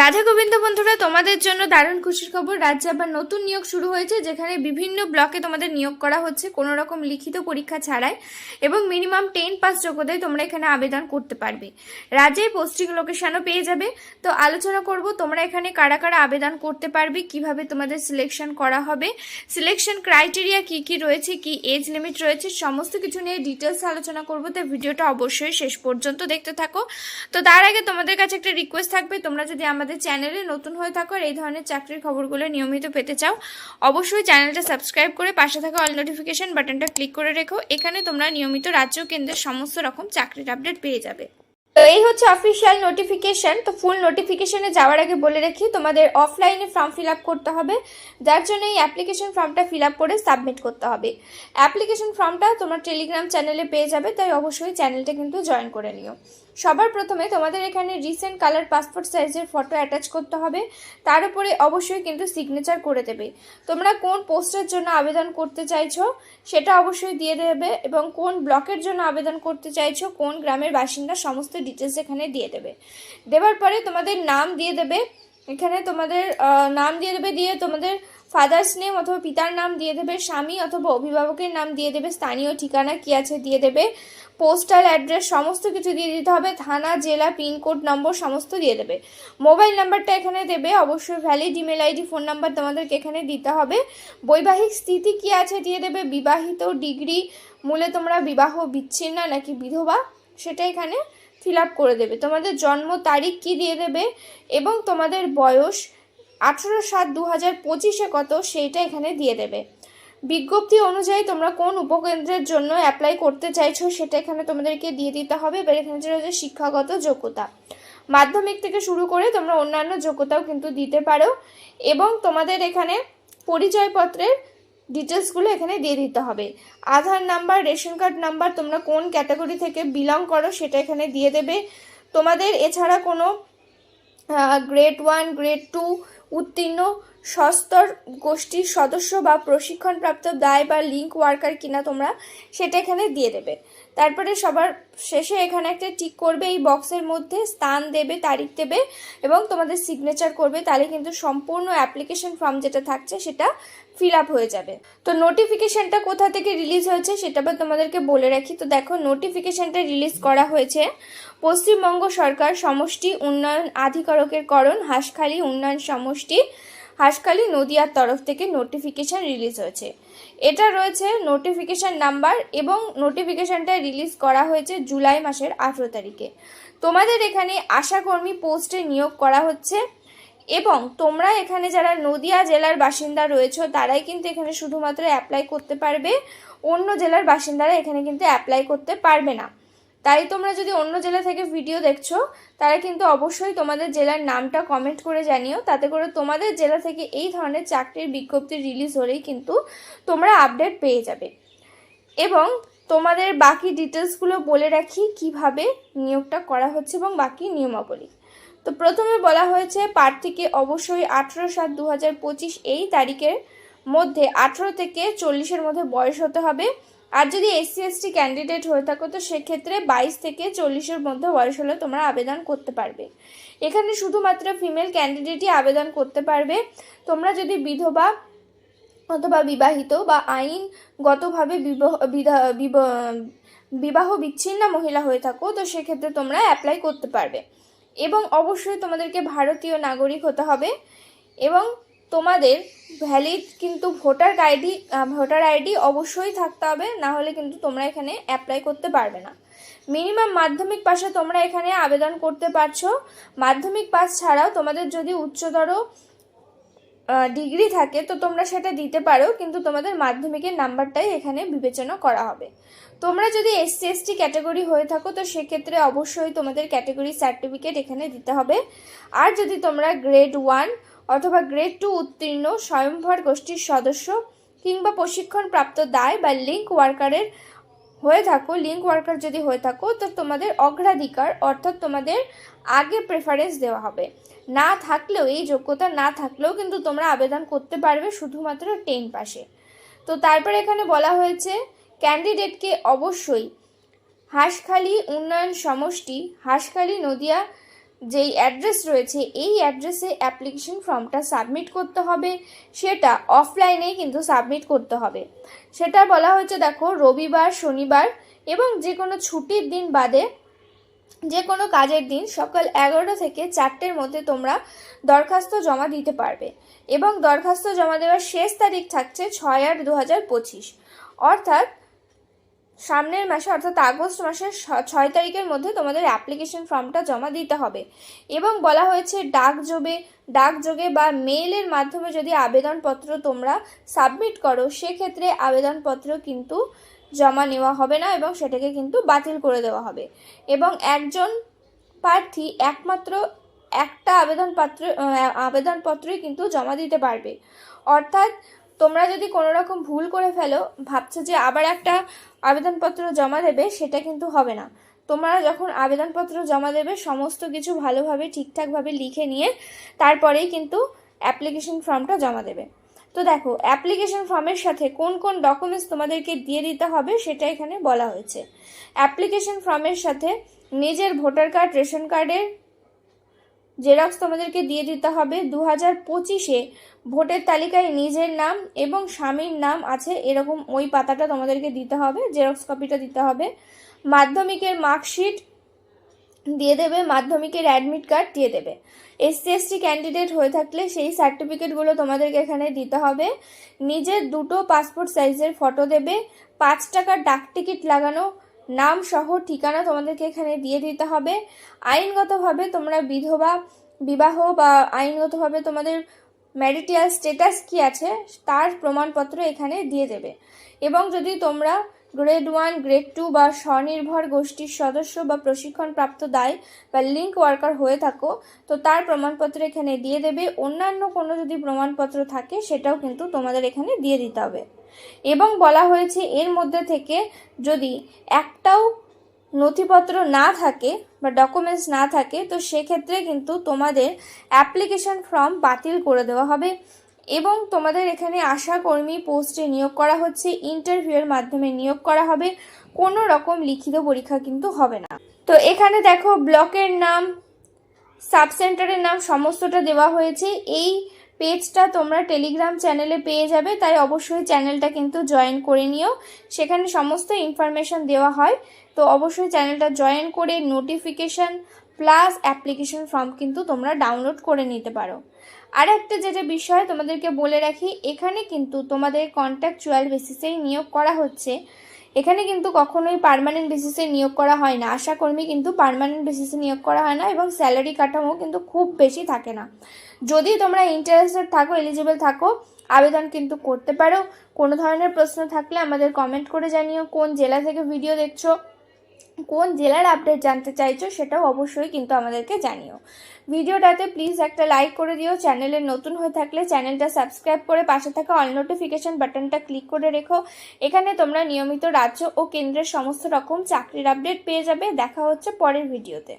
রাধা গোবিন্দ বন্ধুরা, তোমাদের জন্য দারুণ খুশির খবর। রাজ্যে আবার নতুন নিয়োগ শুরু হয়েছে, যেখানে বিভিন্ন ব্লকে তোমাদের নিয়োগ করা হচ্ছে কোনো রকম লিখিত পরীক্ষা ছাড়াই এবং মিনিমাম টেন পাস যোগ্যতায় তোমরা এখানে আবেদন করতে পারবে। রাজ্যে পোস্টিং লোকেশনও পেয়ে যাবে। তো আলোচনা করব তোমরা এখানে কারা কারা আবেদন করতে পারবে, কীভাবে তোমাদের সিলেকশন করা হবে সিলেকশন ক্রাইটেরিয়া কি কি রয়েছে, কি এজ লিমিট রয়েছে, সমস্ত কিছু নিয়ে ডিটেলস আলোচনা করব। তো ভিডিওটা অবশ্যই শেষ পর্যন্ত দেখতে থাকো। তো তার আগে তোমাদের কাছে একটা রিকোয়েস্ট থাকবে, তোমরা যদি আমাদের চ্যানেলে নতুন হয়ে থাকো আর এই ধরনের চাকরির খবরগুলো নিয়মিত পেতে চাও, অবশ্যই চ্যানেলটা সাবস্ক্রাইব করে পাশে থাকা অল নোটিফিকেশন বাটনটা ক্লিক করে রেখো। এখানে তোমরা নিয়মিত রাজ্য কেন্দ্রের সমস্ত রকম চাকরির আপডেট পেয়ে যাবে। তো এই হচ্ছে অফিসিয়াল নোটিফিকেশন তো ফুল নোটিফিকেশনে যাওয়ার আগে বলে রাখি, তোমাদের অফলাইনে ফর্ম ফিল করতে হবে। যার জন্য এই অ্যাপ্লিকেশন ফর্মটা ফিল করে সাবমিট করতে হবে। অ্যাপ্লিকেশন ফর্মটা তোমার টেলিগ্রাম চ্যানেলে পেয়ে যাবে, তাই অবশ্যই চ্যানেলটা কিন্তু জয়েন করে নিও। সবার প্রথমে তোমাদের এখানে রিসেন্ট কালার পাসপোর্ট সাইজের ফটো অ্যাটাচ করতে হবে। তার উপরে অবশ্যই কিন্তু সিগনেচার করে দেবে। তোমরা কোন পোস্টের জন্য আবেদন করতে চাইছো সেটা অবশ্যই দিয়ে দেবে এবং কোন ব্লকের জন্য আবেদন করতে চাইছো, কোন গ্রামের বাসিন্দা সমস্ত ডিটেলস এখানে দিয়ে দেবে। দেওয়ার পরে তোমাদের নাম দিয়ে দেবে। এখানে তোমাদের নাম দিয়ে দেবে, দিয়ে তোমাদের ফাদার্স নেম অথবা পিতার নাম দিয়ে দেবে, স্বামী অথবা অভিভাবকের নাম দিয়ে দেবে, স্থানীয় ঠিকানা কি আছে দিয়ে দেবে। পোস্টাল অ্যাড্রেস সমস্ত কিছু দিয়ে দিতে হবে, থানা, জেলা পিনকোড নম্বর সমস্ত দিয়ে দেবে। মোবাইল নাম্বারটা এখানে দেবে, অবশ্যই valid email ID phone number তোমাদেরকে এখানে দিতে হবে। বৈবাহিক স্থিতি কি আছে দিয়ে দেবে, বিবাহিত, ডিগ্রি, মূলে তোমরা বিবাহ বিচ্ছিন্ন নাকি বিধবা, সেটা এখানে ফিল করে দেবে। তোমাদের জন্ম তারিখ কি দিয়ে দেবে এবং তোমাদের বয়স আঠেরো সাত দু হাজার পঁচিশে কত, সেইটা এখানে দিয়ে দেবে। বিজ্ঞপ্তি অনুযায়ী তোমরা কোন উপকেন্দ্রের জন্য অ্যাপ্লাই করতে চাইছো সেটা এখানে তোমাদেরকে দিয়ে দিতে হবে। এবার এখানে যেটা হচ্ছে শিক্ষাগত যোগ্যতা। মাধ্যমিক থেকে শুরু করে তোমরা অন্যান্য যোগ্যতাও কিন্তু দিতে পারো এবং তোমাদের এখানে পরিচয়পত্রের ডিটেলসগুলো এখানে দিয়ে দিতে হবে। Aadhaar number, ration card number তোমরা কোন ক্যাটাগরি থেকে বিলং করো সেটা এখানে দিয়ে দেবে। তোমাদের এছাড়া কোনো গ্রেড ওয়ান গ্রেড টু উত্তীর্ণ সস্তর গোষ্ঠীর সদস্য বা প্রশিক্ষণপ্রাপ্ত দায় বা লিঙ্ক ওয়ার্কার কিনা তোমরা সেটা এখানে দিয়ে দেবে। তারপরে সবার শেষে এখানে একটা টিক করবে, এই বক্সের মধ্যে স্থান দেবে, তারিখ দেবে এবং তোমাদের সিগনেচার করবে, তাহলে কিন্তু সম্পূর্ণ অ্যাপ্লিকেশন ফর্ম যেটা থাকছে সেটা ফিল আপ হয়ে যাবে। তো নোটিফিকেশনটা কোথা থেকে রিলিজ হয়েছে সেটা আবার তোমাদেরকে বলে রাখি। তো দেখো নোটিফিকেশনটা রিলিজ করা হয়েছে পশ্চিমবঙ্গ সরকার সমষ্টি উন্নয়ন আধিকারকের করণ, হাঁসখালি উন্নয়ন সমষ্টি হাঁসখালি নদিয়ার তরফ থেকে নোটিফিকেশন রিলিজ হয়েছে। এটা রয়েছে নোটিফিকেশন নাম্বার এবং নোটিফিকেশনটা রিলিজ করা হয়েছে জুলাই মাসের আঠেরো তারিখে। তোমাদের এখানে আশাকর্মী পোস্টে নিয়োগ করা হচ্ছে এবং তোমরা এখানে যারা নদিয়া জেলার বাসিন্দা রয়েছো, তারাই কিন্তু এখানে শুধুমাত্র অ্যাপ্লাই করতে পারবে। অন্য জেলার বাসিন্দারা এখানে কিন্তু অ্যাপ্লাই করতে পারবে না। তাই তোমরা যদি অন্য জেলা থেকে ভিডিও দেখছ, তারা কিন্তু অবশ্যই তোমাদের জেলার নামটা কমেন্ট করে জানিও। তাতে করে তোমাদের জেলা থেকে এই ধরনের চাকরির বিজ্ঞপ্তি রিলিজ হলেই কিন্তু তোমরা আপডেট পেয়ে যাবে। এবং তোমাদের বাকি ডিটেলসগুলো বলে রাখি কীভাবে নিয়োগটা করা হচ্ছে এবং বাকি নিয়মাবলী। তো প্রথমে বলা হয়েছে, প্রার্থীকে অবশ্যই আঠেরো সাত দু এই তারিখের মধ্যে আঠেরো থেকে চল্লিশের মধ্যে বয়স হতে হবে। আর যদি এসসি, এসটি ক্যান্ডিডেট হয়ে থাকো, তো সেক্ষেত্রে বাইশ থেকে চল্লিশের মধ্যে বয়স হলে তোমরা আবেদন করতে পারবে। এখানে শুধুমাত্র ফিমেল ক্যান্ডিডেটই আবেদন করতে পারবে। তোমরা যদি বিধবা অথবা বিবাহিত বা আইনগতভাবে বিবাহ বিচ্ছিন্ন মহিলা হয়ে থাকো, তো সেক্ষেত্রে তোমরা অ্যাপ্লাই করতে পারবে। এবং অবশ্যই তোমাদেরকে ভারতীয় নাগরিক হতে হবে। এবং তোমাদের ভ্যালিড কিন্তু ভোটার আইডি ভোটার আইডি অবশ্যই থাকতে হবে, না হলে কিন্তু তোমরা এখানে অ্যাপ্লাই করতে পারবে না। মিনিমাম মাধ্যমিক পাশে তোমরা এখানে আবেদন করতে পারছ। মাধ্যমিক পাস ছাড়াও তোমাদের যদি উচ্চতর ডিগ্রি থাকে, তো তোমরা সেটা দিতে পারো, কিন্তু তোমাদের মাধ্যমিকের নাম্বারটাই এখানে বিবেচনা করা হবে। তোমরা যদি এসসি এসটি ক্যাটাগরি হয়ে থাকো, তো সেক্ষেত্রে অবশ্যই তোমাদের ক্যাটাগরি সার্টিফিকেট এখানে দিতে হবে। আর যদি তোমরা গ্রেড ওয়ান অথবা গ্রেড টু উত্তীর্ণ স্বয়ংভর গোষ্ঠীর সদস্য কিংবা প্রশিক্ষণপ্রাপ্ত দায় বা লিঙ্ক ওয়ার্কারের হয়ে থাকো লিঙ্ক ওয়ার্কার যদি হয়ে থাকো, তো তোমাদের অগ্রাধিকার অর্থাৎ তোমাদের আগে প্রেফারেন্স দেওয়া হবে। না থাকলেও, এই যোগ্যতা না থাকলেও কিন্তু তোমরা আবেদন করতে পারবে শুধুমাত্র টেন পাশে। তো তারপরে এখানে বলা হয়েছে ক্যান্ডিডেটকে অবশ্যই হাঁসখালি উন্নয়ন সমষ্টি, হাঁসখালি নদিয়া যেই অ্যাড্রেস রয়েছে, এই অ্যাড্রেসে অ্যাপ্লিকেশন ফর্মটা সাবমিট করতে হবে। সেটা অফলাইনেই কিন্তু সাবমিট করতে হবে। সেটা বলা হয়েছে, দেখো, রবিবার, শনিবার এবং যে কোনো ছুটির দিন বাদে যে কোনো কাজের দিন সকাল এগারোটা থেকে চারটের মধ্যে তোমরা দরখাস্ত জমা দিতে পারবে এবং দরখাস্ত জমা দেওয়ার শেষ তারিখ থাকছে ছয় আট দু হাজার পঁচিশ। অর্থাৎ সামনের মাসে, অর্থাৎ আগস্ট মাসের ছয় তারিখের মধ্যে তোমাদের অ্যাপ্লিকেশন ফর্মটা জমা দিতে হবে। এবং বলা হয়েছে, ডাক ডাকযোগে ডাকযোগে বা মেইলের মাধ্যমে যদি আবেদনপত্র তোমরা সাবমিট করো, সেক্ষেত্রে আবেদনপত্র কিন্তু জমা নেওয়া হবে না এবং সেটাকে কিন্তু বাতিল করে দেওয়া হবে। এবং একজন প্রার্থী একমাত্র একটা আবেদনপত্র আবেদনপত্রই কিন্তু জমা দিতে পারবে। অর্থাৎ তোমরা যদি কোনো রকম ভুল করে ফেলো, ভাবছ যে আবার একটা আবেদনপত্র জমা দেবে, সেটা কিন্তু হবে না। তোমরা যখন আবেদনপত্র জমা দেবে, সমস্ত কিছু ভালোভাবে, ঠিকঠাকভাবে লিখে নিয়ে তারপরেই কিন্তু অ্যাপ্লিকেশন ফর্মটা জমা দেবে। তো দেখো, অ্যাপ্লিকেশন ফর্মের সাথে কোন কোন ডকুমেন্টস তোমাদেরকে দিয়ে দিতে হবে, সেটা এখানে বলা হয়েছে। অ্যাপ্লিকেশন ফর্মের সাথে নিজের ভোটার কার্ড, রেশন কার্ডের জেরক্স তোমাদেরকে দিয়ে দিতে হবে। দু হাজার পঁচিশে ভোটের তালিকায় নিজের নাম এবং স্বামীর নাম আছে, এরকম ওই পাতাটা তোমাদেরকে দিতে হবে, জেরক্স কপিটা দিতে হবে। মাধ্যমিকের মার্কশিট দিয়ে দেবে, মাধ্যমিকের অ্যাডমিট কার্ড দিয়ে দেবে। এসসি এসটি ক্যান্ডিডেট হয়ে থাকলে সেই সার্টিফিকেটগুলো তোমাদেরকে এখানে দিতে হবে। নিজের দুটো পাসপোর্ট সাইজের ফটো দেবে, পাঁচ টাকার ডাক টিকিট লাগানো নাম সহ ঠিকানা তোমাদেরকে এখানে দিয়ে দিতে হবে। আইনগতভাবে তোমরা বিধবা, বিবাহ বা আইনগতভাবে তোমাদের ম্যারিটিয়াল স্টেটাস কি আছে, তার প্রমাণপত্র এখানে দিয়ে দেবে। এবং যদি তোমরা গ্রেড ওয়ান, গ্রেড টু বা স্বনির্ভর গোষ্ঠীর সদস্য বা প্রশিক্ষণপ্রাপ্ত দায় বা লিঙ্ক ওয়ার্কার হয়ে থাকো, তো তার প্রমাণপত্র এখানে দিয়ে দেবে। অন্যান্য কোনো যদি প্রমাণপত্র থাকে, সেটাও কিন্তু তোমাদের এখানে দিয়ে দিতে হবে। এবং বলা হয়েছে এর মধ্যে থেকে যদি একটাও নথিপত্র না থাকে বা ডকুমেন্টস না থাকে, তো সেক্ষেত্রে কিন্তু তোমাদের অ্যাপ্লিকেশন ফর্ম বাতিল করে দেওয়া হবে। এবং তোমাদের এখানে আশা কর্মী পোস্টে নিয়োগ করা হচ্ছে, ইন্টারভিউয়ের মাধ্যমে নিয়োগ করা হবে, কোনো রকম লিখিত পরীক্ষা কিন্তু হবে না। তো এখানে দেখো, ব্লকের নাম সাব সেন্টারের নাম সমস্তটা দেওয়া হয়েছে। এই পেজটা তোমরা টেলিগ্রাম চ্যানেলে পেয়ে যাবে, তাই অবশ্যই চ্যানেলটা কিন্তু জয়েন করে নিও। সেখানে সমস্ত ইনফরমেশন দেওয়া হয়, তো অবশ্যই চ্যানেলটা জয়েন করে নোটিফিকেশন প্লাস অ্যাপ্লিকেশন ফর্ম কিন্তু তোমরা ডাউনলোড করে নিতে পারো। আর একটা যেটা বিষয় তোমাদেরকে বলে রাখি, এখানে কিন্তু তোমাদের কন্ট্রাকচুয়াল বেসিসেই নিয়োগ করা হচ্ছে। এখানে কিন্তু কখনোই পারমানেন্ট বেসিসে নিয়োগ করা হয় না। আশাকর্মী কিন্তু পারমানেন্ট বেসিসে নিয়োগ করা হয় না এবং স্যালারি কাঠামো কিন্তু খুব বেশি থাকে না। যদি তোমরা ইন্টারেস্টেড থাকো এলিজিবল থাকো, আবেদন কিন্তু করতে পারো। কোনো ধরনের প্রশ্ন থাকলে আমাদের কমেন্ট করে জানিও। কোন জেলা থেকে ভিডিও দেখছ? কোন জেলার আপডেট জানতে চাইছো সেটাও অবশ্যই কিন্তু আমাদেরকে জানিও। ভিডিওটাতে প্লিজ একটা লাইক করে দিও। চ্যানেলে নতুন হয়ে থাকলে চ্যানেলটা সাবস্ক্রাইব করে পাশে থাকা অল নোটিফিকেশন বাটনটা ক্লিক করে রেখো। এখানে তোমরা নিয়মিত রাজ্য ও কেন্দ্রের সমস্ত রকম চাকরির আপডেট পেয়ে যাবে। দেখা হচ্ছে পরের ভিডিওতে।